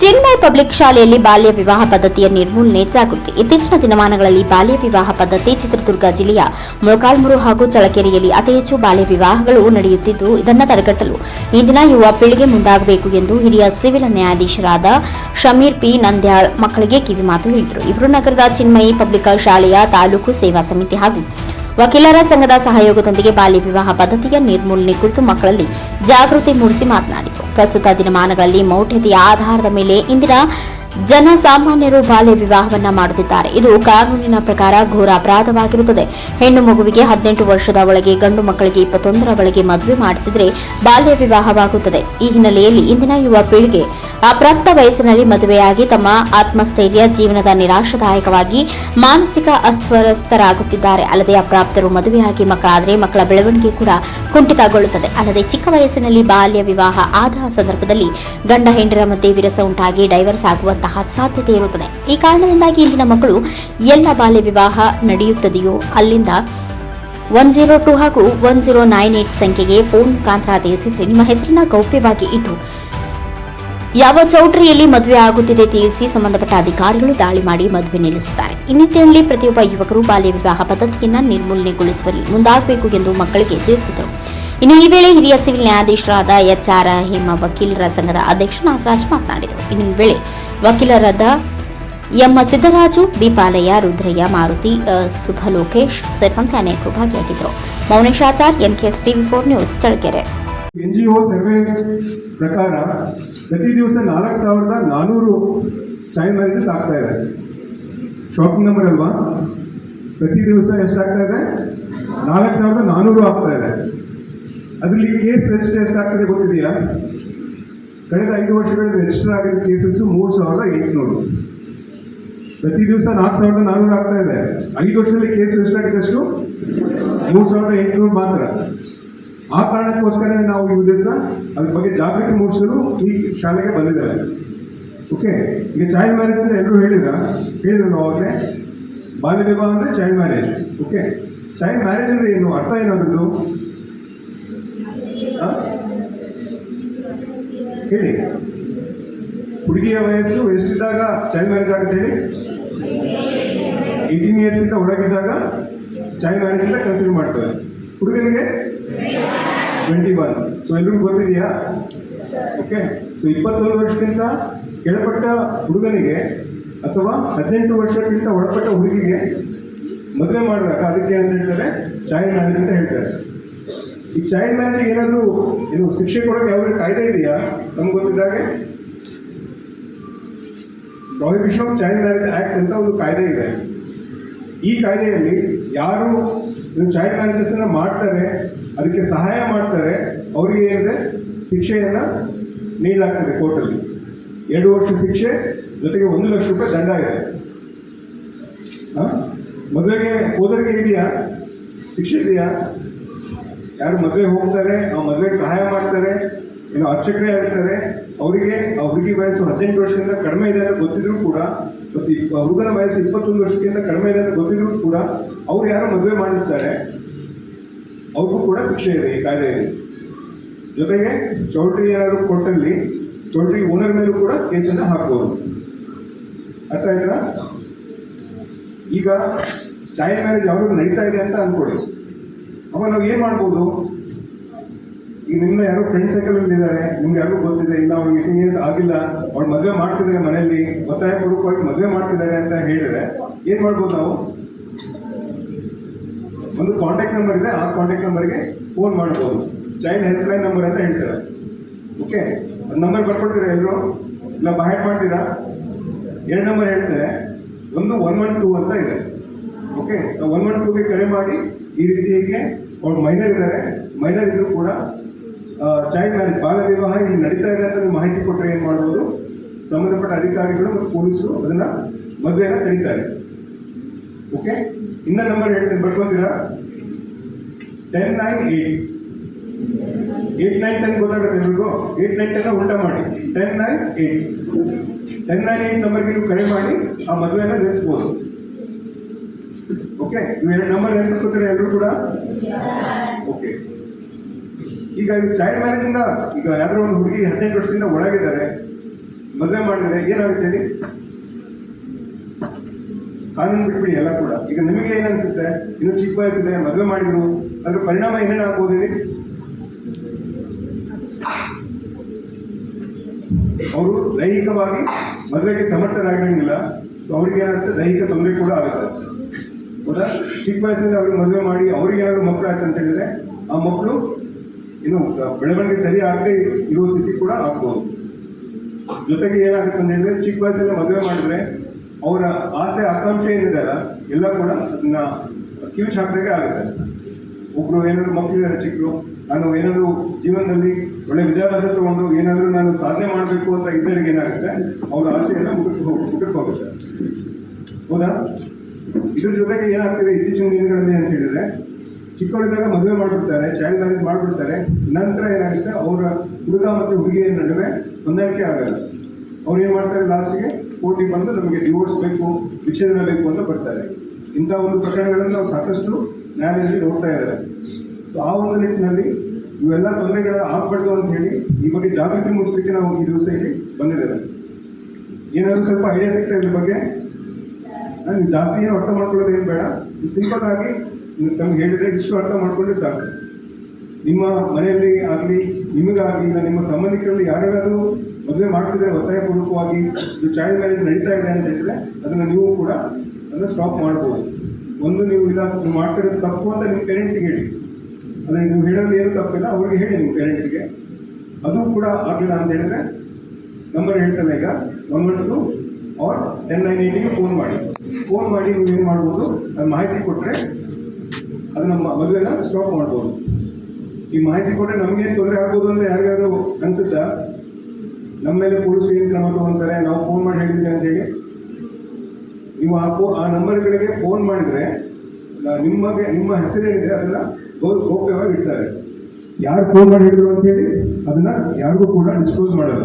ಚಿನ್ಮಯ public ಶಾಲೆಯಲ್ಲಿ ಬಾಲ್ಯ ವಿವಾಹ ಪದ್ಧತಿಯ ನಿರ್ಮೂಲನೆ ಜಾಗೃತಿ. ಇತ್ತೀಚಿನ ದಿನಮಾನಗಳಲ್ಲಿ ಬಾಲ್ಯ ವಿವಾಹ ಪದ್ಧತಿ ಚಿತ್ರದುರ್ಗ ಜಿಲ್ಲೆಯ ಮೊಳಕಾಲ್ಮೂರು ಹಾಗೂ ಚಳಕೆರೆಯಲ್ಲಿ ಅತಿ ಹೆಚ್ಚು ಬಾಲ್ಯ ವಿವಾಹಗಳು ನಡೆಯುತ್ತಿದ್ದು, ಇದನ್ನು ತಡೆಗಟ್ಟಲು ಇಂದಿನ ಯುವ ಪೀಳಿಗೆ ಮುಂದಾಗಬೇಕು ಎಂದು ಹಿರಿಯ ಸಿವಿಲ್ ನ್ಯಾಯಾಧೀಶರಾದ ಶಮೀರ್ ಪಿ. ನಂದ್ಯಾಳ್ ಮಕ್ಕಳಿಗೆ ಕಿವಿಮಾತು ಹೇಳಿದರು. ಇವರು ನಗರದ ಚಿನ್ಮಯಿ ಪಬ್ಲಿಕ್ ಶಾಲೆಯ ತಾಲೂಕು ಸೇವಾ ಸಮಿತಿ ಹಾಗೂ ವಕೀಲರ ಸಂಘದ ಸಹಯೋಗದೊಂದಿಗೆ ಬಾಲ್ಯ ವಿವಾಹ ಪದ್ಧತಿಯ ನಿರ್ಮೂಲನೆ ಕುರಿತು ಮಕ್ಕಳಲ್ಲಿ ಜಾಗೃತಿ ಮೂಡಿಸಿ ಮಾತನಾಡಿದರು ಪ್ರಸ್ತುತ ದಿನಮಾನಗಳಲ್ಲಿ ಮೌಢ್ಯತೆಯ ಆಧಾರದ ಮೇಲೆ ಇಂದಿನ ಜನಸಾಮಾನ್ಯರು ಬಾಲ್ಯ ವಿವಾಹವನ್ನ ಮಾಡುತ್ತಿದ್ದಾರೆ. ಇದು ಕಾನೂನಿನ ಪ್ರಕಾರ ಘೋರ ಅಪರಾಧವಾಗಿರುತ್ತದೆ. ಹೆಣ್ಣು ಮಗುವಿಗೆ ಹದಿನೆಂಟು ವರ್ಷದ ಒಳಗೆ ಗಂಡು ಮಕ್ಕಳಿಗೆ ಇಪ್ಪತ್ತೊಂದರ ಒಳಗೆ ಮದುವೆ ಮಾಡಿಸಿದರೆ ಬಾಲ್ಯ ವಿವಾಹವಾಗುತ್ತದೆ. ಈ ಹಿನ್ನೆಲೆಯಲ್ಲಿ ಇಂದಿನ ಯುವ ಪೀಳಿಗೆ ಅಪ್ರಾಪ್ತ ವಯಸ್ಸಿನಲ್ಲಿ ಮದುವೆಯಾಗಿ ತಮ್ಮ ಆತ್ಮಸ್ಥೈರ್ಯ, ಜೀವನದ ನಿರಾಶಾದಾಯಕವಾಗಿ ಮಾನಸಿಕ ಅಸ್ವಸ್ಥರಾಗುತ್ತಿದ್ದಾರೆ. ಅಲ್ಲದೆ ಅಪ್ರಾಪ್ತರು ಮದುವೆಯಾಗಿ ಮಕ್ಕಳಾದರೆ ಮಕ್ಕಳ ಬೆಳವಣಿಗೆ ಕೂಡ ಕುಂಠಿತಗೊಳ್ಳುತ್ತದೆ. ಅಲ್ಲದೆ ಚಿಕ್ಕ ವಯಸ್ಸಿನಲ್ಲಿ ಬಾಲ್ಯ ವಿವಾಹ ಆದ ಸಂದರ್ಭದಲ್ಲಿ ಗಂಡ ಹೆಂಡರ ಮಧ್ಯೆ ವಿರಸ ಉಂಟಾಗಿ ಡೈವರ್ಸ್ ಆಗುವಂತಹ ಸಾಧ್ಯತೆ ಇರುತ್ತದೆ. ಈ ಕಾರಣದಿಂದಾಗಿ ಇಲ್ಲಿನ ಮಕ್ಕಳು ಎಲ್ಲ ಬಾಲ್ಯ ವಿವಾಹ ನಡೆಯುತ್ತದೆಯೋ ಅಲ್ಲಿಂದ ಒನ್ ಜೀರೋ ಟು ಹಾಗೂ ಒನ್ ಜೀರೋ ನೈನ್ ಏಟ್ ಸಂಖ್ಯೆಗೆ ಫೋನ್ ಮುಖಾಂತರ ತಿಳಿಸಿದ್ರೆ ನಿಮ್ಮ ಹೆಸರನ್ನ ಗೌಪ್ಯವಾಗಿ ಇಟ್ಟು ಯಾವ ಚೌಟ್ರಿಯಲ್ಲಿ ಮದುವೆ ಆಗುತ್ತಿದೆ ತಿಳಿಸಿ ಸಂಬಂಧಪಟ್ಟ ಅಧಿಕಾರಿಗಳು ದಾಳಿ ಮಾಡಿ ಮದುವೆ ನಿಲ್ಲಿಸುತ್ತಾರೆ. ಈ ನಿಟ್ಟಿನಲ್ಲಿ ಪ್ರತಿಯೊಬ್ಬ ಯುವಕರು ಬಾಲ್ಯ ವಿವಾಹ ಪದ್ಧತಿಯನ್ನು ನಿರ್ಮೂಲನೆಗೊಳಿಸುವಲ್ಲಿ ಮುಂದಾಗಬೇಕು ಎಂದು ಮಕ್ಕಳಿಗೆ ತಿಳಿಸಿದರು. ಇನ್ನು ಈ ವೇಳೆ ಹಿರಿಯ ಸಿವಿಲ್ ನ್ಯಾಯಾಧೀಶರಾದ ಎಚ್ಆರ್ ಹೇಮ ವಕೀಲರ ಸಂಘದ ಅಧ್ಯಕ್ಷ ನಾಗರಾಜ್ ಮಾತನಾಡಿದರು. ಇನ್ನು ಈ ವೇಳೆ ವಕೀಲರಾದ ಎಂ ಸಿದ್ದರಾಜು, ಬಿ ಪಾಲಯ್ಯ, ರುದ್ರಯ್ಯ, ಮಾರುತಿ ಸುಭ ಲೋಕೇಶ್ ಸೇರಿದಂತೆ ಅನೇಕರು ಭಾಗಿಯಾಗಿದ್ದರು. Mouneshachar MKS TV four news, Challakere. N G O survey ಪ್ರಕಾರ ಪ್ರತಿ ದಿವಸ ನಾಲ್ಕು ಸಾವಿರದ ನಾನ್ನೂರು ಚೈಲ್ಡ್ ಮ್ಯಾರೇಜಸ್ ಆಗ್ತಾ ಇದೆ. ಶಾಕಿಂಗ್ ನಂಬರ್ ಅಲ್ವಾ? ಪ್ರತಿ ದಿವಸ ಎಷ್ಟಾಗ್ತಾ ಇದೆ? ನಾಲ್ಕು ಸಾವಿರದ ನಾನ್ನೂರು ಆಗ್ತಾ ಇದೆ. ಅದರಲ್ಲಿ ಕೇಸ್ ರಿಜಿಸ್ಟರ್ ಎಷ್ಟಾಗ್ತದೆ ಗೊತ್ತಿದೆಯಾ? ಕಳೆದ ಐದು ವರ್ಷಗಳಲ್ಲಿ ರಿಜಿಸ್ಟರ್ ಆಗಿರೋ ಕೇಸಸ್ಸು ಮೂರು ಸಾವಿರದ ಎಂಟುನೂರು. ಪ್ರತಿ ದಿವಸ ನಾಲ್ಕು ಸಾವಿರದ ನಾನ್ನೂರು ಆಗ್ತಾ ಇದೆ. ಐದು ವರ್ಷದಲ್ಲಿ ಕೇಸ್ ರಿಜಿಸ್ಟರ್ ಆಗಿದ್ದಷ್ಟು ಮೂರು ಸಾವಿರದ ಎಂಟುನೂರು ಮಾತ್ರ. ಆ ಕಾರಣಕ್ಕೋಸ್ಕರ ನಾವು ಈ ದಿವಸ ಅದ್ರ ಬಗ್ಗೆ ಜಾಗೃತಿ ಮೂಡಿಸಲು ಈ ಶಾಲೆಗೆ ಬಂದಿದ್ದಾರೆ ಓಕೆ ಈಗ ಚೈಲ್ಡ್ ಮ್ಯಾರೇಜ್ ಅಂತ ಎಲ್ಲರೂ ಹೇಳಿದ ಹೇಳಿದ್ರು ಅವಾಗಲೇ. ಬಾಲ್ಯ ವಿವಾಹ ಅಂದರೆ child marriage okay child marriage ಅಂದರೆ ಏನು? ಅರ್ಥ ಏನಾದ್ರು? ಹೇಳಿ. ಹುಡುಗಿಯ ವಯಸ್ಸು ಎಷ್ಟಿದ್ದಾಗ? ಚೈಲ್ಡ್ ಮ್ಯಾರೇಜ್ ಆಗುತ್ತೆ ಹೇಳಿ. ಏಯ್ಟೀನ್ ಇಯರ್ಸ್ಗಿಂತ ಒಳಗಿದ್ದಾಗ ಚೈಲ್ಡ್ ಅಂತ ಕನ್ಸಿಡರ್ ಮಾಡ್ತಾರೆ ಹುಡುಗನಿಗೆ ಟ್ವೆಂಟಿ ಒನ್ ಸೊ ಎಲ್ರಿಗೂ ಗೊತ್ತಿದೆಯಾ? ಓಕೆ ಸೊ ಇಪ್ಪತ್ತೊಂದು ವರ್ಷಕ್ಕಿಂತ ಕೆಳಪಟ್ಟ ಹುಡುಗನಿಗೆ ಅಥವಾ ಹದಿನೆಂಟು ವರ್ಷಕ್ಕಿಂತ ಒಳಪಟ್ಟ ಹುಡುಗಿಗೆ ಮದುವೆ ಮಾಡಿದಾಗ ಅದಕ್ಕೆ ಅಂತ ಹೇಳ್ತಾರೆ ಚೈಲ್ಡ್ ಮ್ಯಾರೇಜ್ ಅಂತ ಹೇಳ್ತಾರೆ. ಈ ಚೈಲ್ಡ್ ಮ್ಯಾರೇಜ್ ಏನಾದರೂ ಏನು ಶಿಕ್ಷೆ ಕೊಡೋಕೆ ಯಾವುದೇ ಕಾಯ್ದೆ ಇದೆಯಾ? ನಮ್ಗೆ ಗೊತ್ತಿದ್ದಾಗೆ prohibition of child marriage act ಅಂತ ಒಂದು ಕಾಯ್ದೆ ಇದೆ. ಈ ಕಾಯ್ದೆಯಲ್ಲಿ ಯಾರು ಚೈಲ್ಡ್ ಮ್ಯಾರೇಜಸ್ನ ಮಾಡ್ತಾರೆ, ಅದಕ್ಕೆ ಸಹಾಯ ಮಾಡ್ತಾರೆ, ಅವರಿಗೆ ಏನಿದೆ? ಶಿಕ್ಷೆಯನ್ನು ನೀಡಲಾಗ್ತದೆ ಕೋರ್ಟಲ್ಲಿ ಎರಡು ವರ್ಷ ಶಿಕ್ಷೆ, ಜೊತೆಗೆ ಒಂದು ಲಕ್ಷ ರೂಪಾಯಿ ದಂಡ ಇದೆ? ಮದುವೆಗೆ ಹೋದರಿಗೆ ಇದೆಯಾ? ಶಿಕ್ಷೆ ಇದೆಯಾ? ಯಾರು ಮದುವೆ ಹೋಗ್ತಾರೆ ಆ ಮದುವೆಗೆ ಸಹಾಯ ಮಾಡ್ತಾರೆ, ಏನು ಅರ್ಚಕರೇ ಇರ್ತಾರೆ ಅವರಿಗೆ, ಆ ಹುಡುಗಿ ವಯಸ್ಸು ಹದಿನೆಂಟು ವರ್ಷಕ್ಕಿಂತ ಕಡಿಮೆ ಇದೆ ಅಂತ ಗೊತ್ತಿದ್ರು ಕೂಡ, ಮತ್ತು ಹುಡುಗನ ವಯಸ್ಸು ಇಪ್ಪತ್ತೊಂದು ವರ್ಷಕ್ಕಿಂತ ಕಡಿಮೆ ಇದೆ ಅಂತ ಗೊತ್ತಿದ್ರು ಕೂಡ, ಅವ್ರು ಯಾರು ಮದುವೆ ಮಾಡಿಸ್ತಾರೆ, ಅವ್ರಿಗೂ ಕೂಡ ಶಿಕ್ಷೆ ಇದೆ ಈ ಕಾಯ್ದೆಯಲ್ಲಿ. ಜೊತೆಗೆ ಚೌಲ್ಟ್ರಿ ಏನಾದರೂ ಕೊಟ್ಟಲ್ಲಿ ಚೌಲ್ಟ್ರಿ ಓನರ್ ಮೇಲೂ ಕೂಡ ಕೇಸನ್ನು ಹಾಕ್ಬೋದು. ಅರ್ಥ ಆಯ್ತಾ? ಈಗ ಚೈಲ್ಡ್ ಮ್ಯಾರೇಜ್ ಯಾವಾಗಲೂ ನಡೀತಾ ಇದೆ ಅಂತ ಅಂದ್ಕೊಳ್ಳಿ ಅವಾಗ ನಾವು ಏನು ಮಾಡ್ಬೋದು? ಈಗ ನಿಮ್ಮ ಯಾರೋ ಫ್ರೆಂಡ್ ಸರ್ಕಲಲ್ಲಿ ಇದ್ದಾರೆ, ನಿಮ್ಗೆ ಯಾರಿಗೂ ಗೊತ್ತಿದೆ, ಇಲ್ಲ ಅವ್ರಿಗೆ ಏಯ್ಟೀನ್ ಇಯರ್ಸ್ ಆಗಿಲ್ಲ, ಅವ್ರು ಮದುವೆ ಮಾಡ್ತಿದ್ದಾರೆ ಮನೆಯಲ್ಲಿ ಒತ್ತಾಯ ಪೂರ್ವಕವಾಗಿ ಮದುವೆ ಮಾಡ್ತಿದ್ದಾರೆ ಅಂತ ಹೇಳಿದ್ರೆ ಏನು ಮಾಡ್ಬೋದು ನಾವು? ಒಂದು ಕಾಂಟ್ಯಾಕ್ಟ್ ನಂಬರ್ ಇದೆ, ಆ ಕಾಂಟ್ಯಾಕ್ಟ್ ನಂಬರ್ಗೆ ಫೋನ್ ಮಾಡ್ಬೋದು. ಚೈಲ್ಡ್ ಹೆಲ್ಪ್ ಲೈನ್ ನಂಬರ್ ಅಂತ ಹೇಳ್ತಾರೆ. ಓಕೆ ನಂಬರ್ ಬರ್ಕೊಡ್ತೀರಾ ಎಲ್ಲರೂ ಇಲ್ಲ ಬಾಯ್ ಮಾಡ್ತೀರಾ? ಎರಡು ನಂಬರ್ ಹೇಳ್ತಾರೆ ಒಂದು ಒನ್ ಒನ್ ಟೂ ಅಂತ ಇದೆ. ಓಕೆ ಒನ್ ಒನ್ ಟೂಗೆ ಕರೆ ಮಾಡಿ ಈ ರೀತಿಯಾಗಿ ಅವ್ರು ಮೈನರ್ ಇದ್ದಾರೆ. ಮೈನರ್ ಕೂಡ ಚೈಲ್ಡ್ ಮ್ಯಾರೇಜ್ ಬಾಲ್ಯ ವಿವಾಹ ಇಲ್ಲಿ ನಡೀತಾ ಇದೆ ಅಂತ ಮಾಹಿತಿ ಕೊಟ್ಟರೆ ಏನು ಮಾಡ್ಬೋದು? ಸಂಬಂಧಪಟ್ಟ ಅಧಿಕಾರಿಗಳು ಮತ್ತು ಪೊಲೀಸರು ಅದನ್ನು ಮದುವೆಯನ್ನು ತಡೀತಾರೆ ಓಕೆ ಇನ್ನ ನಂಬರ್ ಹೇಳ್ತೀನಿ, ಬರ್ಕೊತೀರಾ? Ten nine eight eight nine ten ಗೊತ್ತಾಗುತ್ತೆ ಎಲ್ರಿಗೂ? ಏಟ್ ನೈನ್ ಟೆನ್ ಉಲ್ಟಾ ಮಾಡಿ. Ten nine eight ten nine eight ನಂಬರ್ಗೆ ನೀವು ಕರೆ ಮಾಡಿ, ಆ ಮದುವೆಯನ್ನು ನಿಲ್ಲಿಸ್ಬೋದು ಓಕೆ ನೀವು ನಂಬರ್ ನೆನ್ಪಿಟ್ಕೋತೀರಾ ಎಲ್ಲರೂ ಕೂಡ? ಓಕೆ ಈಗ ಚೈಲ್ಡ್ ಮ್ಯಾರೇಜಿಂದ ಈಗ ಯಾರೋ ಒಂದು ಹುಡುಗಿ ಹದಿನೆಂಟು ವರ್ಷದಿಂದ ಒಳಗಿದ್ದಾರೆ. ಮದುವೆ ಮಾಡಿದ್ರೆ ಏನಾಗುತ್ತೆ ಹೇಳಿ? ಕಾನೂನು ಬಿಟ್ಬಿಡಿ ಎಲ್ಲ ಕೂಡ. ಈಗ ನಿಮಗೆ ಏನನ್ಸುತ್ತೆ ಇನ್ನು ಚಿಕ್ಕ ವಯಸ್ಸಿದೆ, ಮದುವೆ ಮಾಡಿದ್ರು, ಅದ್ರ ಪರಿಣಾಮ ಏನೇನು ಆಗ್ಬೋದು ಹೇಳಿ? ಅವರು ದೈಹಿಕವಾಗಿ ಮದುವೆಗೆ ಸಮರ್ಥರಾಗಿರಂಗಿಲ್ಲ. ಸೊ ಅವ್ರಿಗೆ ಏನಾಗುತ್ತೆ? ದೈಹಿಕ ತೊಂದರೆ ಕೂಡ ಆಗುತ್ತೆ. ಹೌದಾ ಚಿಕ್ಕ ವಯಸ್ಸಿನಲ್ಲಿ ಅವ್ರಿಗೆ ಮದುವೆ ಮಾಡಿ ಅವ್ರಿಗೆ ಏನಾದ್ರು ಮಕ್ಕಳು ಆಯ್ತು ಅಂತ ಹೇಳಿದ್ರೆ ಆ ಮಕ್ಕಳು ಇನ್ನು ಬೆಳವಣಿಗೆ ಸರಿ ಆಗದೆ ಇರುವ ಸ್ಥಿತಿ ಕೂಡ ಆಗ್ಬೋದು. ಜೊತೆಗೆ ಏನಾಗುತ್ತೆ ಅಂತ ಹೇಳಿದ್ರೆ ಚಿಕ್ಕ ವಯಸ್ಸಲ್ಲಿ ಮದುವೆ ಮಾಡಿದ್ರೆ ಅವರ ಆಸೆ, ಆಕಾಂಕ್ಷೆ ಏನಿದೆಯಲ್ಲ ಎಲ್ಲ ಕೂಡ ಅದನ್ನ ಕ್ಯೂಚ್ ಹಾಕಿದಾಗೆ ಆಗುತ್ತೆ. ಒಬ್ರು ಏನಾದ್ರು ಮಕ್ಕಳಿದ್ದಾರೆ ಚಿಕ್ಕರು, ನಾನು ಏನಾದರೂ ಜೀವನದಲ್ಲಿ ಒಳ್ಳೆ ವಿದ್ಯಾಭ್ಯಾಸ ತಗೊಂಡು ಏನಾದರೂ ನಾನು ಸಾಧನೆ ಮಾಡಬೇಕು ಅಂತ ಇದ್ದರಿಗೆ ಏನಾಗುತ್ತೆ, ಅವರ ಆಸೆಯನ್ನು ಮುಟಕ್ಕೆ ಹೋಗುತ್ತೆ. ಹೌದಾ? ಇದ್ರ ಜೊತೆಗೆ ಏನಾಗ್ತಿದೆ ಇತ್ತೀಚಿನ ದಿನಗಳಲ್ಲಿ ಅಂತ ಹೇಳಿದ್ರೆ, ಚಿಕ್ಕವರಿದ್ದಾಗ ಮದುವೆ ಮಾಡಿಬಿಡ್ತಾರೆ ಚೈಲ್ಡ್ ಮ್ಯಾರೇಜ್ ಮಾಡಿಬಿಡ್ತಾರೆ. ನಂತರ ಏನಾಗುತ್ತೆ? ಅವರ ಹುಡುಗ ಮತ್ತು ಹುಡುಗಿಯ ನಡುವೆ ಹೊಂದಾಣಿಕೆ ಆಗಲ್ಲ ಅವ್ರು ಏನು ಮಾಡ್ತಾರೆ ಲಾಸ್ಟಿಗೆ ಕೋರ್ಟಿಗೆ ಬಂದು ನಮಗೆ ಡಿವೋರ್ಸ್ ಬೇಕು, ವಿಚ್ಛೇದನ ಬೇಕು ಅಂತ ಬರ್ತಾರೆ. ಇಂಥ ಒಂದು ಪ್ರಕರಣಗಳನ್ನು ನಾವು ಸಾಕಷ್ಟು ನ್ಯಾಯಾಲಯದಲ್ಲಿ ನೋಡ್ತಾ ಇದ್ದಾರೆ. ಸೊ ಆ ಒಂದು ನಿಟ್ಟಿನಲ್ಲಿ ಇವೆಲ್ಲ ತೊಂದರೆಗಳ ಆಗ್ಬಾರ್ದು ಅಂತ ಹೇಳಿ ಈ ಬಗ್ಗೆ ಜಾಗೃತಿ ಮೂಡಿಸ್ಲಿಕ್ಕೆ ನಾವು ಈ ದಿವಸ ಇಲ್ಲಿ ಬಂದಿದ್ದೇವೆ. ಏನಾದರೂ ಸ್ವಲ್ಪ ಐಡಿಯಾ ಸಿಗ್ತಾ ಇದ್ರ ಬಗ್ಗೆ? ನಾನು ಜಾಸ್ತಿ ಏನು ಅರ್ಥ ಮಾಡ್ಕೊಳ್ಳೋದು ಏನು ಬೇಡ. ಸಿಂಪಲ್ ಆಗಿ ತಮ್ಗೆ ಹೇಳಿದ್ರೆ ಇಷ್ಟು ಅರ್ಥ ಮಾಡ್ಕೊಂಡ್ರೆ ಸಾಕು. ನಿಮ್ಮ ಮನೆಯಲ್ಲಿ ಆಗಲಿ ನಿಮಗಾಗಲಿ ಇಲ್ಲ ನಿಮ್ಮ ಸಂಬಂಧಿಕರಲ್ಲಿ ಯಾರಿಗಾದರೂ ಮದುವೆ ಮಾಡ್ತಿದ್ರೆ ಒತ್ತಾಯಪೂರ್ವಕವಾಗಿ ಇದು ಚೈಲ್ಡ್ ಮ್ಯಾರೇಜ್ ನಡೀತಾ ಇದೆ ಅಂತ ಹೇಳಿದ್ರೆ ಅದನ್ನು ನೀವು ಕೂಡ ಅದನ್ನು ಸ್ಟಾಪ್ ಮಾಡ್ಬೋದು. ಒಂದು ನೀವು ಇಲ್ಲ, ನೀವು ಮಾಡ್ತಿರೋದು ತಪ್ಪು ಅಂತ ನಿಮ್ಮ ಪೇರೆಂಟ್ಸಿಗೆ ಹೇಳಿ. ಅದೇ ನೀವು ಹೇಳೋದು ಏನು ತಪ್ಪಿಲ್ಲ, ಅವ್ರಿಗೆ ಹೇಳಿ ನಿಮ್ಮ ಪೇರೆಂಟ್ಸಿಗೆ ಅದು ಕೂಡ ಆಗಲಿಲ್ಲ ಅಂತ ಹೇಳಿದ್ರೆ ನಂಬರ್ ಹೇಳ್ತಾನೆ ಈಗ one one two R ten nine ಏಯ್ಟಿಗೆ ಫೋನ್ ಮಾಡಿ. ಫೋನ್ ಮಾಡಿ ಏನು ಮಾಡ್ಬೋದು, ಅದು ಮಾಹಿತಿ ಕೊಟ್ಟರೆ ಅದು ನಮ್ಮ ಮದುವೆನ ಸ್ಟಾಪ್ ಮಾಡ್ಬೋದು. ಈ ಮಾಹಿತಿ ಕೊಟ್ಟರೆ ನಮಗೇನು ತೊಂದರೆ ಆಗ್ಬೋದು ಅಂತ ಯಾರಿಗಾದ್ರು ಅನಿಸುತ್ತಾ? ನಮ್ಮ ಮೇಲೆ ಪೊಲೀಸರು ಏನು ಕ್ರಮ ತಗೊಂತಾರೆ, ನಾವು ಫೋನ್ ಮಾಡಿ ಹೇಳಿದ್ವಿ ಅಂತೇಳಿ ನೀವು ಆ ಫೋ, ಆ ನಂಬರ್ಗಳಿಗೆ ಫೋನ್ ಮಾಡಿದರೆ ನಿಮಗೆ ನಿಮ್ಮ ಹೆಸರೇನಿದೆ ಅದನ್ನು ಗೌರವ, ಗೌಪ್ಯವಾಗಿ ಇಡ್ತಾರೆ. ಯಾರು ಫೋನ್ ಮಾಡಿ ಹೇಳಿದ್ರು ಅಂತೇಳಿ ಅದನ್ನು ಯಾರಿಗೂ ಕೂಡ ಡಿಸ್ಕ್ಲೋಸ್ ಮಾಡಲ್ಲ.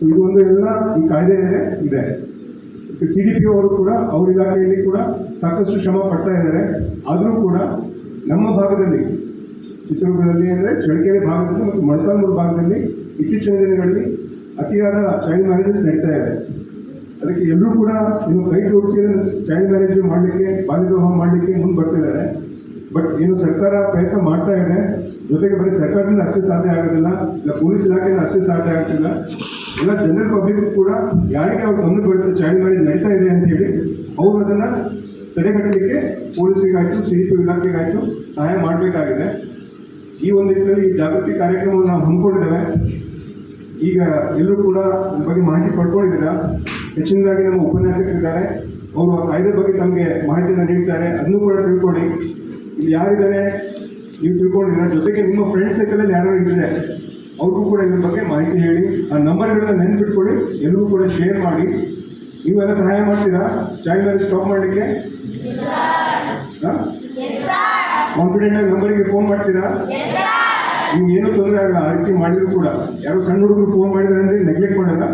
ಸೊ ಇದು ಒಂದು ಎಲ್ಲ ಈ ಕಾಯ್ದೆಯಲ್ಲೇ ಇದೆ ಸಿ ಡಿ ಪಿ ಅವರು ಕೂಡ, ಅವ್ರ ಇಲಾಖೆಯಲ್ಲಿ ಕೂಡ ಸಾಕಷ್ಟು ಶ್ರಮ ಪಡ್ತಾ ಇದ್ದಾರೆ. ಆದರೂ ಕೂಡ ನಮ್ಮ ಭಾಗದಲ್ಲಿ, ಚಿತ್ರದುರ್ಗದಲ್ಲಿ ಅಂದರೆ ಚಳಕೆರೆ ಭಾಗದಲ್ಲಿ ಮತ್ತು ಮೊಳಕಾಲ್ಮೂರು ಭಾಗದಲ್ಲಿ ಇತ್ತೀಚಿನ ದಿನಗಳಲ್ಲಿ ಅತಿಯಾದ ಚೈಲ್ಡ್ ಮ್ಯಾರೇಜಸ್ ನಡೀತಾ ಇದೆ. ಅದಕ್ಕೆ ಎಲ್ಲರೂ ಕೂಡ ಇನ್ನು ಕೈ ಜೋಡಿಸಿ ಚೈಲ್ಡ್ ಮ್ಯಾರೇಜ್ ಮಾಡಲಿಕ್ಕೆ ಬಾಲ್ಯ ವಿವಾಹ ಮಾಡಲಿಕ್ಕೆ ಮುಂದೆ ಬರ್ತಿದ್ದಾರೆ. ಬಟ್ ಏನು ಸರ್ಕಾರ ಪ್ರಯತ್ನ ಮಾಡ್ತಾ ಇದೆ. ಜೊತೆಗೆ ಬರೀ ಸರ್ಕಾರದಿಂದ ಅಷ್ಟೇ ಸಾಧ್ಯ ಆಗೋದಿಲ್ಲ, ಇಲ್ಲ ಪೊಲೀಸ್ ಇಲಾಖೆಯಿಂದ ಅಷ್ಟೇ ಸಾಧ್ಯ ಆಗ್ತಿಲ್ಲ ಇಲ್ಲ ಜನರಲ್ ಪಬ್ಲಿಕ್ ಕೂಡ ಯಾರಿಗೆ ಅವ್ರು ಗಮನ ಬರುತ್ತೆ ಚೈಲ್ಡ್ ಮ್ಯಾರೇಜ್ ನಡೀತಾ ಇದೆ ಅಂತ ಹೇಳಿ ಅವರು ಅದನ್ನು ತಡೆಗಟ್ಟಲಿಕ್ಕೆ ಪೊಲೀಸರಿಗಾಯಿತು ಸಿ ಪಿ ಇಲಾಖೆಗಾಯಿತು ಸಹಾಯ ಮಾಡಬೇಕಾಗಿದೆ. ಈ ಒಂದು ನಿಟ್ಟಿನಲ್ಲಿ ಈ ಜಾಗೃತಿ ಕಾರ್ಯಕ್ರಮವನ್ನು ನಾವು ಹಮ್ಮಿಕೊಂಡಿದ್ದೇವೆ. ಈಗ ಎಲ್ಲರೂ ಕೂಡ ಇದ್ರ ಬಗ್ಗೆ ಮಾಹಿತಿ ಪಡ್ಕೊಂಡಿದ್ದೀರಾ? ಹೆಚ್ಚಿನದಾಗಿ ನಮ್ಮ ಉಪನ್ಯಾಸಕರಿದ್ದಾರೆ. ಅವರು ಆ ಕಾಯ್ದೆ ಬಗ್ಗೆ ತಮಗೆ ಮಾಹಿತಿಯನ್ನು ನೀಡ್ತಾರೆ. ಅದನ್ನು ಕೂಡ ತಿಳ್ಕೊಳ್ಳಿ. ಇಲ್ಲಿ ಯಾರಿದ್ದಾರೆ? ನೀವು ತಿಳ್ಕೊಂಡಿದ್ದೀರಾ ಜೊತೆಗೆ ನಿಮ್ಮ ಫ್ರೆಂಡ್ ಸರ್ಕಲಲ್ಲಿ ಯಾರು ಇದ್ದರೆ ಅವ್ರಿಗೂ ಕೂಡ ಇದ್ರ ಬಗ್ಗೆ ಮಾಹಿತಿ ಹೇಳಿ, ಆ ನಂಬರ್ಗಳನ್ನ ನೆನ್ಪಿಟ್ಕೊಳ್ಳಿ ಎಲ್ಲರೂ ಕೂಡ ಶೇರ್ ಮಾಡಿ. ನೀವೆಲ್ಲ ಸಹಾಯ ಮಾಡ್ತೀರಾ? ಚೈಲ್ಡ್ ಮ್ಯಾರೇಜ್ ಸ್ಟಾಪ್ ಮಾಡಲಿಕ್ಕೆ? ಕಾನ್ಫಿಡೆಂಟ್ ಆಗಿ ನಂಬರಿಗೆ ಫೋನ್ ಮಾಡ್ತೀರಾ? ನಿಮ್ಗೆ ಏನೂ ತೊಂದರೆ ಆಗಲ್ಲ, ಆ ರೀತಿ ಮಾಡಿದ್ರು ಕೂಡ. ಯಾರೋ ಸಣ್ಣ ಹುಡುಗರು ಫೋನ್ ಮಾಡಿದ್ರೆ ಅಂದ್ರೆ ನೆಗ್ಲೆಕ್ಟ್ ಮಾಡಲ್ಲ.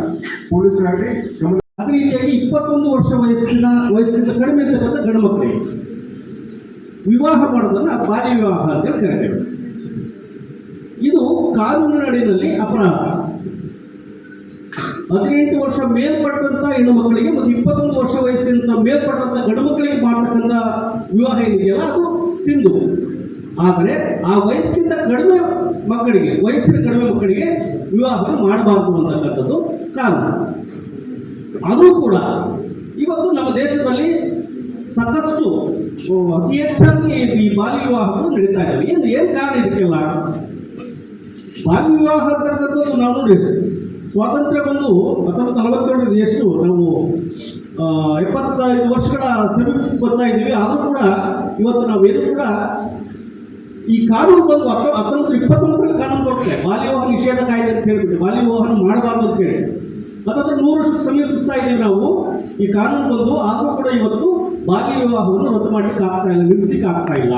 ಪೊಲೀಸರಾಗಲಿ ಸಂಬಂಧ ಅದೇ ರೀತಿಯಾಗಿ ಇಪ್ಪತ್ತೊಂದು ವರ್ಷ ವಯಸ್ಸಿನ ವಯಸ್ಸಿನ ಕಡಿಮೆ ಇರ್ತಕ್ಕಂಥ ಗಂಡು ಮಕ್ಕಳಿಗೆ. ವಿವಾಹ ಮಾಡೋದನ್ನ ಬಾಲ್ಯ ವಿವಾಹ ಅಂತ ಕರಿತೇವೆ. ಇದು ಕಾನೂನಿನ ಅಡಿಯಲ್ಲಿ ಅಪರಾಧ. ಹದಿನೆಂಟು ವರ್ಷ ಮೇಲ್ಪಟ್ಟಂತ ಹೆಣ್ಣು ಮಕ್ಕಳಿಗೆ ಮತ್ತು ಇಪ್ಪತ್ತೊಂದು ವರ್ಷ ವಯಸ್ಸಿನಂತ ಮೇಲ್ಪಟ್ಟಂತ ಗಂಡು ಮಕ್ಕಳಿಗೆ ಮಾಡತಕ್ಕಂತ ವಿವಾಹ ಏನಿದೆಯಲ್ಲ, ಅದು ಸಿಂಧು. ಆದರೆ ಆ ವಯಸ್ಸಿಗಿಂತ ಕಡಿಮೆ ಮಕ್ಕಳಿಗೆ, ವಯಸ್ಸಿನ ಕಡಿಮೆ ಮಕ್ಕಳಿಗೆ ವಿವಾಹ ಮಾಡಬಾರ್ದು ಅಂತಕ್ಕಂಥದ್ದು ಕಾನೂನು. ಅದು ಕೂಡ ಇವತ್ತು ನಮ್ಮ ದೇಶದಲ್ಲಿ ಸಾಕಷ್ಟು ಅತಿ ಹೆಚ್ಚಾಗಿ ಈ ಬಾಲ್ಯ ವಿವಾಹಗಳು ನಡೀತಾ ಇದ್ದಾವೆ. ಏನು ಏನು ಕಾರಣ ಇದಕ್ಕೆಲ್ಲ? ಬಾಲ್ಯ ವಿವಾಹ ಅಂತಕ್ಕಂಥದ್ದು ನಾವು ನೋಡಿ ಸ್ವಾತಂತ್ರ್ಯ ಬಂದು ಹತ್ತೊಂಬತ್ತು ನಲವತ್ತೆರಡು ಎಷ್ಟು ನಾವು ಎಪ್ಪತ್ತೈದು ವರ್ಷಗಳ ಸಮೀಪಕ್ಕೆ ಬರ್ತಾ ಇದ್ದೀವಿ. ಆದರೂ ಕೂಡ ಇವತ್ತು ನಾವೇನು ಕೂಡ ಈ ಕಾನೂನು ಬಂದು ಹತ್ತೊ ಹತ್ತೊಂಬತ್ತು ಇಪ್ಪತ್ತೊಂಬತ್ತರಲ್ಲಿ ಕಾನೂನು ಕೊಡ್ತಾರೆ ಬಾಲ್ಯ ವಿವಾಹ ನಿಷೇಧ ಕಾಯ್ದೆ ಅಂತ ಹೇಳ್ಬಿಟ್ಟು ಬಾಲ್ಯ ವಿವಾಹನ ಮಾಡಬಾರ್ದು ಅಂತ ಹತ್ತತ್ರ ನೂರಷ್ಟು ಸಮೀಪಿಸ್ತಾ ಇದ್ದೀವಿ ನಾವು. ಈ ಕಾನೂನು ಬಂದು ಆದರೂ ಕೂಡ ಇವತ್ತು ಬಾಲ್ಯ ವಿವಾಹವನ್ನು ರದ್ದು ಮಾಡಲಿಕ್ಕೆ ಆಗ್ತಾ ಇಲ್ಲ, ನಿಲ್ಲಿಸ್ಲಿಕ್ಕೆ ಆಗ್ತಾ ಇಲ್ಲ.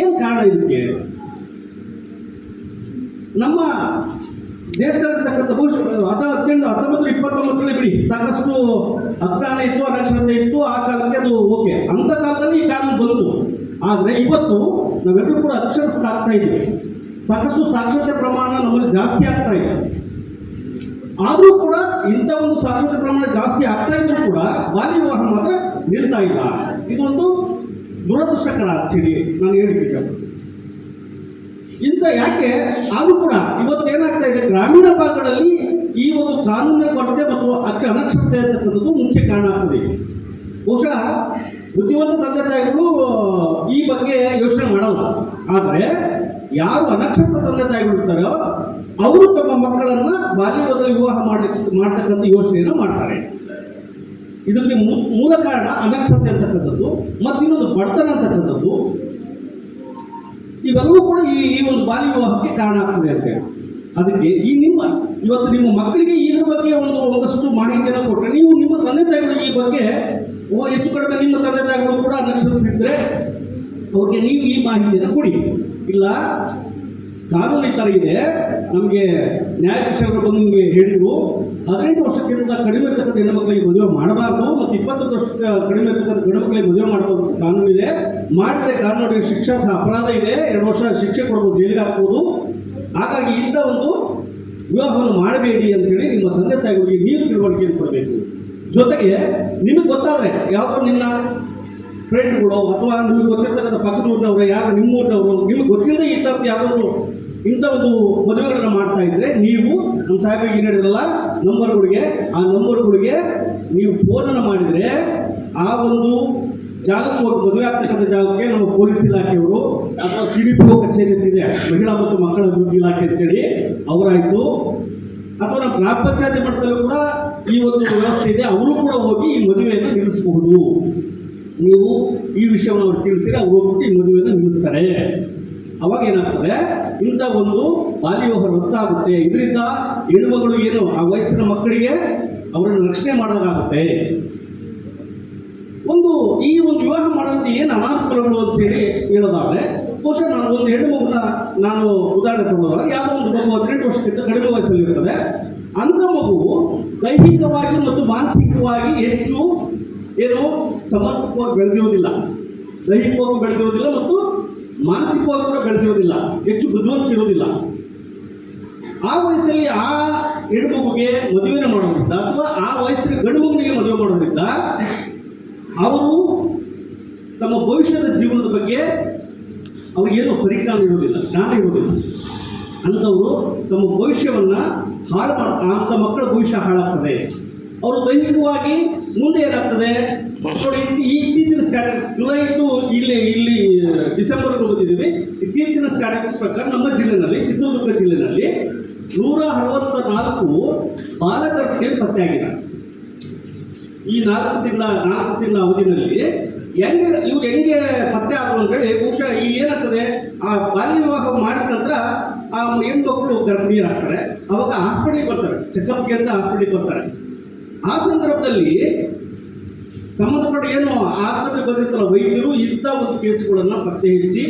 ಏನು ಕಾರಣ ಇದಕ್ಕೆ? ನಮ್ಮ ದೇಶದಲ್ಲಿರ್ತಕ್ಕಂಥ ಬಹುಶಃ ಅದ ಹದಿನೆಂಟು, ಹತ್ತೊಂಬತ್ತು, ಇಪ್ಪತ್ತೊಂಬತ್ತರಲ್ಲಿ ಬಿಡಿ, ಸಾಕಷ್ಟು ಅಜ್ಞಾನ ಇತ್ತು, ಅನಕ್ಷರತೆ ಇತ್ತು, ಆ ಕಾಲಕ್ಕೆ ಅದು ಓಕೆ. ಅಂಥ ಕಾಲದಲ್ಲಿ ಈ ಕಾನೂನು ಬಂತು. ಆದರೆ ಇವತ್ತು ನಾವೆಲ್ಲರೂ ಕೂಡ ಅಕ್ಷರಸ್ಥರಾಗ್ತಾ ಇದ್ದೀವಿ. ಸಾಕಷ್ಟು ಸಾಕ್ಷರತೆ ಪ್ರಮಾಣ ನಮ್ಮಲ್ಲಿ ಜಾಸ್ತಿ ಆಗ್ತಾ ಇದೆ. ಆದರೂ ಕೂಡ ಇಂಥ ಒಂದು ಸಾಕ್ಷರತೆ ಪ್ರಮಾಣ ಜಾಸ್ತಿ ಆಗ್ತಾ ಇದ್ರೂ ಕೂಡ ಬಾಲ್ಯ ವಿವಾಹ ಮಾತ್ರ ನಿಲ್ತಾ ಇಲ್ಲ. ಇದೊಂದು ದುರದೃಷ್ಟಕರ ಚಿಡಿ ನಾನು ಹೇಳಿಕೆ ಇಂಥ ಯಾಕೆ? ಆದರೂ ಕೂಡ ಇವತ್ತೇನಾಗ್ತಾ ಇದೆ? ಗ್ರಾಮೀಣ ಭಾಗಗಳಲ್ಲಿ ಈ ಒಂದು ಕಾನೂನಿನ ಕೊರತೆ ಮತ್ತು ಅಚ್ಚ ಅನಕ್ಷರತೆ ಅಂತಕ್ಕಂಥದ್ದು ಮುಖ್ಯ ಕಾರಣ ಆಗ್ತದೆ. ಬಹುಶಃ ಬುದ್ಧಿವಂತ ತಂದೆ ತಾಯಿಗಳು ಈ ಬಗ್ಗೆ ಯೋಚನೆ ಮಾಡಲ್ಲ. ಆದರೆ ಯಾರು ಅನಕ್ಷರ ತಂದೆ ತಾಯಿಗಳು ಇರ್ತಾರೋ ಅವರು ತಮ್ಮ ಮಕ್ಕಳನ್ನ ಬಾಲ್ಯದಲ್ಲಿ ವಿವಾಹ ಮಾಡಿ ಮಾಡ್ತಕ್ಕಂಥ ಯೋಚನೆಯನ್ನು ಮಾಡ್ತಾರೆ. ಇದಕ್ಕೆ ಮೂಲ ಕಾರಣ ಅನಕ್ಷರತೆ ಅಂತಕ್ಕಂಥದ್ದು, ಮತ್ತು ಇನ್ನೊಂದು ಬಡತನ ಅಂತಕ್ಕಂಥದ್ದು. ಇವೆಲ್ಲವೂ ಕೂಡ ಈ ಈ ಒಂದು ಬಾಲ್ಯ ವಿವಾಹಕ್ಕೆ ಕಾರಣ ಆಗ್ತದೆ ಅಂತ ಅದಕ್ಕೆ ಈ ನಿಮ್ಮ ಇವತ್ತು ನಿಮ್ಮ ಮಕ್ಕಳಿಗೆ ಇದ್ರ ಬಗ್ಗೆ ಒಂದು ಒಂದಷ್ಟು ಮಾಹಿತಿಯನ್ನು ಕೊಟ್ಟರೆ ನೀವು ನಿಮ್ಮ ತಂದೆ ತಾಯಿಗಳು ಈ ಬಗ್ಗೆ ಹೆಚ್ಚು ಕಡಿಮೆ ನಿಮ್ಮ ತಂದೆ ತಾಯಿಗಳು ಕೂಡ ಅನಕ್ಷರಸ್ಥರಿದ್ದರೆ ಅವ್ರಿಗೆ ನೀವು ಈ ಮಾಹಿತಿಯನ್ನು ಕೊಡಿ. ಇಲ್ಲ ಕಾನೂನು ಈ ಇದೆ. ನಮಗೆ ನ್ಯಾಯಾಧೀಶರು ಬಂದು ನಿಮಗೆ ಹೇಳಿದರು. ಹದಿನೆಂಟು ವರ್ಷಕ್ಕಿಂತ ಕಡಿಮೆ ಇರ್ತಕ್ಕಂಥ ಹೆಣ್ಮಕ್ಳಿಗೆ ಮದುವೆ ಮಾಡಬಾರ್ದು ಮತ್ತು ಇಪ್ಪತ್ತೊಂದು ವರ್ಷ ಕಡಿಮೆ ಇರ್ತಕ್ಕಂಥ ಗಂಡು ಮಕ್ಕಳಿಗೆ ಮದುವೆ ಮಾಡಬಹುದು ಕಾನೂನು ಇದೆ. ಮಾಡಿದ್ರೆ ಕಾನೂನಿಗೆ ಶಿಕ್ಷಾ ಅಪರಾಧ ಇದೆ. ಎರಡು ವರ್ಷ ಶಿಕ್ಷೆ ಕೊಡ್ಬೋದು, ಜೈಲಿಗೆ ಹಾಕ್ಬೋದು. ಹಾಗಾಗಿ ಇಂಥ ಒಂದು ವಿವಾಹವನ್ನು ಮಾಡಬೇಡಿ ಅಂತೇಳಿ ನಿಮ್ಮ ತಂದೆ ತಾಯಿಗಳಿಗೆ ನೀವು ತಿಳುವಳಿಕೆಯನ್ನು ಕೊಡಬೇಕು. ಜೊತೆಗೆ ನಿಮಗೆ ಗೊತ್ತಾದರೆ ಯಾವುದೋ ನಿನ್ನ ಫ್ರೆಂಡ್ಗಳು ಅಥವಾ ನಿಮ್ಗೆ ಗೊತ್ತಿರ್ತಕ್ಕಂಥ ಪಕ್ಕದ ಊರಿನವರು ಯಾರು ನಿಮ್ಮ ಊರಿನವರು ನಿಮಗೆ ಗೊತ್ತಿಲ್ಲದೆ ಈ ಥರದ್ದು ಯಾವುದಾದ್ರು ಇಂಥ ಒಂದು ಮದುವೆಗಳನ್ನು ಮಾಡ್ತಾ ಇದ್ರೆ ನೀವು ನಮ್ಮ ಸಾಹೇಬರಿಗೆ ಏನು ಹೇಳಿದ್ರಲ್ಲ, ನಂಬರ್ಗಳಿಗೆ, ಆ ನಂಬರ್ಗಳಿಗೆ ನೀವು ಫೋನನ್ನು ಮಾಡಿದರೆ ಆ ಒಂದು ಜಾಗಕ್ಕೆ ಹೋಗಿ ಮದುವೆ ಆಗ್ತಕ್ಕಂಥ ಜಾಗಕ್ಕೆ ನಮ್ಮ ಪೊಲೀಸ್ ಇಲಾಖೆಯವರು ಅಥವಾ ಸಿ ಡಿ ಪಿ ಒ ಕಚೇರಿ ಅಂತಿದೆ ಮಹಿಳಾ ಮತ್ತು ಮಕ್ಕಳ ಅಭಿವೃದ್ಧಿ ಇಲಾಖೆ ಅಂತೇಳಿ ಅವರಾಯಿತು. ಅಥವಾ ನಮ್ಮ ಗ್ರಾಮ ಪಂಚಾಯತಿ ಮಟ್ಟದಲ್ಲೂ ಕೂಡ ಈ ಒಂದು ವ್ಯವಸ್ಥೆ ಇದೆ, ಅವರು ಕೂಡ ಹೋಗಿ ಈ ಮದುವೆಯನ್ನು ನಿಲ್ಲಿಸಬಹುದು. ನೀವು ಈ ವಿಷಯವನ್ನು ಅವ್ರು ತಿಳಿಸಿದ್ರೆ ಅವ್ರು ಹೋಗ್ಬಿಟ್ಟು ಈ ಮದುವೆಯನ್ನು ನಿಲ್ಲಿಸ್ತಾರೆ. ಅವಾಗ ಏನಾಗ್ತದೆ? ಇಂಥ ಒಂದು ಬಾಲ್ಯ ವಿವಾಹ ರದ್ದಾಗುತ್ತೆ ಇದರಿಂದ ಹೆಣ್ಣುಮಗಳು ಏನು ಆ ವಯಸ್ಸಿನ ಮಕ್ಕಳಿಗೆ ಅವರನ್ನು ರಕ್ಷಣೆ ಮಾಡೋದಾಗುತ್ತೆ ಒಂದು ಈ ಒಂದು ವಿವಾಹ ಮಾಡೋದಕ್ಕೆ ಏನು ಅನಾನುಕೂಲಗಳು ಅಂತ ಹೇಳಿ ಹೇಳೋದಾದ್ರೆ, ಬಹುಶಃ ನಾನು ಒಂದು ಹೆಣ್ಣು ಮಗುನ ನಾನು ಉದಾಹರಣೆ ಕೊಡೋದಾಗ ಯಾವುದೋ ಒಂದು ಮಗು ಹದಿನೆಂಟು ವರ್ಷಕ್ಕಿಂತ ಕಡಿಮೆ ವಯಸ್ಸಲ್ಲಿರ್ತದೆ. ಅಂಥ ಮಗು ದೈಹಿಕವಾಗಿ ಮತ್ತು ಮಾನಸಿಕವಾಗಿ ಹೆಚ್ಚು ಏನು? ಸಮರ್ಪಕವಾಗಿ ಬೆಳೆದಿರೋದಿಲ್ಲ ದೈಹಿಕವಾಗಿ ಬೆಳೆದಿರೋದಿಲ್ಲ ಮತ್ತು ಮಾನಸಿಕವಾಗಿ ಕೂಡ ಬೆಳೆದಿರೋದಿಲ್ಲ ಹೆಚ್ಚು ಬುದ್ಧಿವಂತ ಇರೋದಿಲ್ಲ ಆ ವಯಸ್ಸಲ್ಲಿ ಆ ಹೆಣ್ಣು ಮಗುಗೆ ಮದುವೆನ ಮಾಡೋದ್ರಿಂದ ಅಥವಾ ಆ ವಯಸ್ಸಿನ ಗಂಡು ಮಗುವಿಗೆ ಮದುವೆ ಮಾಡೋದ್ರಿಂದ ಅವರು ತಮ್ಮ ಭವಿಷ್ಯದ ಜೀವನದ ಬಗ್ಗೆ ಅವ್ರಿಗೇನು ಪರಿಜ್ಞಾನ ಇರೋದಿಲ್ಲ ಜ್ಞಾನ ಇರೋದಿಲ್ಲ ಅಂಥವರು ತಮ್ಮ ಭವಿಷ್ಯವನ್ನು ಹಾಳು ಮಾಡ ಅಂಥ ಮಕ್ಕಳ ಭವಿಷ್ಯ ಹಾಳಾಗ್ತದೆ. ಅವರು ದೈಹಿಕವಾಗಿ ಮುಂದೆ ಏನಾಗ್ತದೆ? ನೋಡಿ ಇತ್ತೀಚಿನ ಸ್ಟ್ಯಾಟಿಕ್ಸ್ ಜುಲೈ ಟು ಇಲ್ಲಿ ಇಲ್ಲಿ ಡಿಸೆಂಬರ್ ಬಂದಿದ್ದೀವಿ ಇತ್ತೀಚಿನ ಸ್ಟ್ಯಾಟಿಕ್ಸ್ ಪ್ರಕಾರ ನಮ್ಮ ಜಿಲ್ಲೆನಲ್ಲಿ, ಚಿತ್ರದುರ್ಗ ಜಿಲ್ಲೆನಲ್ಲಿ ನೂರ ಅರವತ್ತ ನಾಲ್ಕು ಬಾಲಕರ್ಷಣೆ ಪತ್ತೆಯಾಗಿದೆ ಈ ನಾಲ್ಕು ತಿಂಗಳ ನಾಲ್ಕು ತಿಂಗಳ ಅವಧಿನಲ್ಲಿ ಹೆಂಗೆ ಇವ್ರು ಹೆಂಗೆ ಪತ್ತೆ ಆದ್ರು ಅಂತೇಳಿ ಬಹುಶಃ ಈಗ ಏನಾಗ್ತದೆ? ಆ ಬಾಲ್ಯ ವಿವಾಹ ಮಾಡಿದ ನಂತರ ಆ ಹೆಣ್ಮಕ್ಳು ಗರ್ಭಿಣಿಯರಾಗ್ತಾರೆ. ಅವಾಗ ಹಾಸ್ಪಿಟ್ಲಿಗೆ ಬರ್ತಾರೆ. ಚೆಕಪ್ಗೆ ಅಂತ ಹಾಸ್ಪಿಟ್ಲಿಗೆ ಬರ್ತಾರೆ. ಆ ಸಂದರ್ಭದಲ್ಲಿ ಸಂಬಂಧಪಟ್ಟ ಏನು ಆಸ್ಪತ್ರೆ ಬಂದಿರ್ತಲ್ಲ ವೈದ್ಯರು ಇಂಥ ಒಂದು ಕೇಸ್ಗಳನ್ನು ಪತ್ತೆ ಹಚ್ಚಿ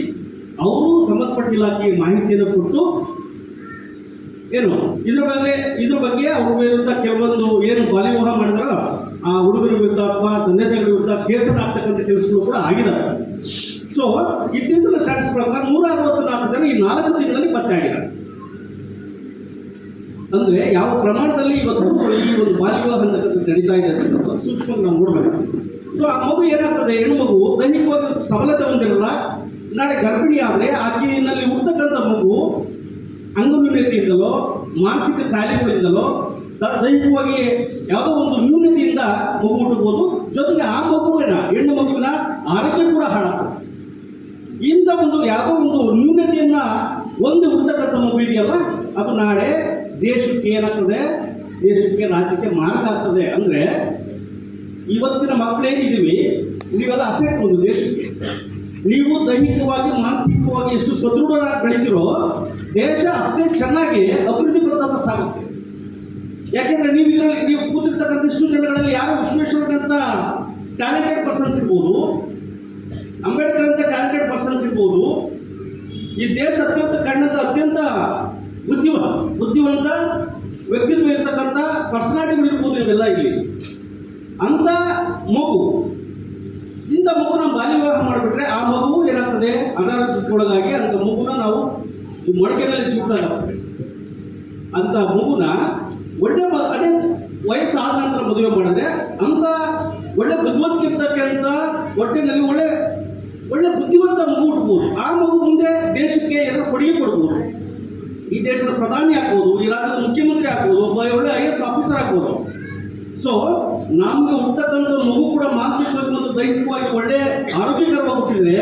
ಅವರು ಸಂಬಂಧಪಟ್ಟ ಇಲಾಖೆಗೆ ಮಾಹಿತಿಯನ್ನು ಕೊಟ್ಟು ಏನು, ಇದ್ರ ಬಗ್ಗೆ ಇದ್ರ ಬಗ್ಗೆ ಅವ್ರ ವಿರುದ್ಧ ಕೆಲವೊಂದು ಏನು ಬಾಲ್ಯ ವಿವಾಹ ಮಾಡಿದಾರೋ ಆ ಹುಡುಗರ ವಿರುದ್ಧ ಅಥವಾ ತಂದೆ ತಾಯಿಗಳ ವಿರುದ್ಧ ಕೇಸನ್ನು ಆಗ್ತಕ್ಕಂಥ ಕೆಲಸಗಳು ಕೂಡ ಆಗಿದೆ ಸೊ ಇತ್ತೀಚಿನ ಸ್ಟ್ಯಾಟಿಸ್ ಪ್ರಕಾರ ನೂರ ಅರವತ್ನಾಲ್ಕು ಜನ ಈ ನಾಲ್ಕು ತಿಂಗಳಲ್ಲಿ ಪತ್ತೆ ಆಗಿದ್ದಾರೆ. ಅಂದ್ರೆ ಯಾವ ಪ್ರಮಾಣದಲ್ಲಿ ಇವತ್ತು ಈ ಒಂದು ಬಾಲ್ಯ ವಿವಾಹ ನಡೀತಾ ಇದೆ ಅಂತ ಸೂಕ್ಷ್ಮ ನಾವು ನೋಡ್ಬೇಕು. ಸೊ ಆ ಮಗು ಏನಾಗ್ತದೆ? ಹೆಣ್ಣು ಮಗು ದೈಹಿಕವಾಗಿ ಸಬಲತೆ ಹೊಂದಿರಲ್ಲ. ನಾಳೆ ಗರ್ಭಿಣಿ ಆದರೆ ಆಕೆಯಲ್ಲಿ ಹುಟ್ಟತಕ್ಕಂಥ ಮಗು ಅಂಗನ್ಯೂನ್ಯತೆಯಿಂದಲೋ ಮಾನಸಿಕ ಕಾಯಿಲೆಗಳಿಂದಲೋ ದೈಹಿಕವಾಗಿ ಯಾವುದೋ ಒಂದು ನ್ಯೂನತೆಯಿಂದ ಮಗು ಹುಟ್ಟಬಹುದು. ಜೊತೆಗೆ ಆ ಮಗುವಿನ ಹೆಣ್ಣು ಮಗುವಿನ ಆರೋಗ್ಯ ಕೂಡ ಹಾಳಾಗ್ತದೆ. ಇಂಥ ಒಂದು ಯಾವುದೋ ಒಂದು ನ್ಯೂನತೆಯನ್ನು ಒಂದು ಹುಟ್ಟತಕ್ಕಂಥ ಮಗು ಇದೆಯಲ್ಲ? ಅದು ನಾಳೆ ದೇಶಕ್ಕೆ ಏನಾಗ್ತದೆ? ದೇಶಕ್ಕೆ ರಾಜ್ಯಕ್ಕೆ ಮಾರಕ ಆಗ್ತದೆ ಅಂದರೆ ಇವತ್ತಿನ ಮಕ್ಕಳೇನಿದ್ದೀವಿ ನೀವೆಲ್ಲ ಅಸೆಟ್ ಒಂದು ದೇಶಕ್ಕೆ. ನೀವು ದೈಹಿಕವಾಗಿ, ಮಾನಸಿಕವಾಗಿ ಎಷ್ಟು ಸದೃಢರಾಗಿ ಬೆಳಿತೀರೋ ದೇಶ ಅಷ್ಟೇ ಚೆನ್ನಾಗಿ ಅಭಿವೃದ್ಧಿ ಪಡ್ತಾ ಸಾಗುತ್ತೆ. ಯಾಕೆಂದ್ರೆ ನೀವು ಇದರಲ್ಲಿ, ನೀವು ಕೂತಿರ್ತಕ್ಕಂಥ ಇಷ್ಟು ಜನಗಳಲ್ಲಿ ಯಾರು ವಿಶ್ವೇಶ್ವರಕ್ಕಂಥ ಟ್ಯಾಲೆಂಟೆಡ್ ಪರ್ಸನ್ಸ್ ಇರ್ಬೋದು? ಅಂಬೇಡ್ಕರ್ ಅಂತ ಟ್ಯಾಲೆಂಟೆಡ್ ಪರ್ಸನ್ಸ್ ಇರ್ಬೋದು? ಈ ದೇಶ ಅತ್ಯಂತ ಕಣ್ಣಂತ ಅತ್ಯಂತ ಬುದ್ಧಿವಂತ ಬುದ್ಧಿವಂತ ವ್ಯಕ್ತಿತ್ವ ಇರ್ತಕ್ಕಂಥ ಪರ್ಸನಾಲಿಟಿಗಳು ಇರ್ಬೋದು ಇವೆಲ್ಲ ಇಲ್ಲಿ. ಅಂತ ಮಗು, ಇಂಥ ಮಗುನ ಬಾಲ್ಯ ವಿವಾಹ ಮಾಡಿಬಿಟ್ರೆ ಆ ಮಗು ಏನಾಗ್ತದೆ? ಅನಾರೋಗ್ಯಕ್ಕೊಳಗಾಗಿ ಅಂತ ಮಗುನ ನಾವು ಈ ಮೊಳಕೆನಲ್ಲಿ ಸಿಗ್ತದೆ ಅಂತ ಮಗುನ ಒಳ್ಳೆ ಅದೇ ವಯಸ್ಸಾದ ನಂತರ ಮದುವೆ ಮಾಡಿದ್ರೆ ಅಂತ ಒಳ್ಳೆ ಇರ್ತಕ್ಕಂಥ ಒಟ್ಟಿನಲ್ಲಿ ಒಳ್ಳೆ ಒಳ್ಳೆ ಬುದ್ಧಿವಂತ ಮಗು ಹುಟ್ಟಬಹುದು ಆ ಮಗು ಮುಂದೆ ದೇಶಕ್ಕೆ ಎಲ್ಲ ಕೊಡುಗೆ ಕೊಡ್ಬೋದು. ಈ ದೇಶದ ಪ್ರಧಾನಿ ಆಗ್ಬೋದು, ಈ ರಾಜ್ಯದ ಮುಖ್ಯಮಂತ್ರಿ ಆಗ್ಬೋದು, ಒಬ್ಬ ಒಳ್ಳೆ ಐ ಎಸ್ ಆಫೀಸರ್ ಆಗ್ಬೋದು. ಸೊ ನಮಗೆ ಹುಟ್ಟಕ್ಕಂಥ ಮಗು ಕೂಡ ಮಾನಸಿಕವಾಗಿ ಮತ್ತು ದೈಹಿಕವಾಗಿ ಒಳ್ಳೆ ಆರೋಗ್ಯಕರವಾಗಿ ಹುಟ್ಟಿದ್ರೆ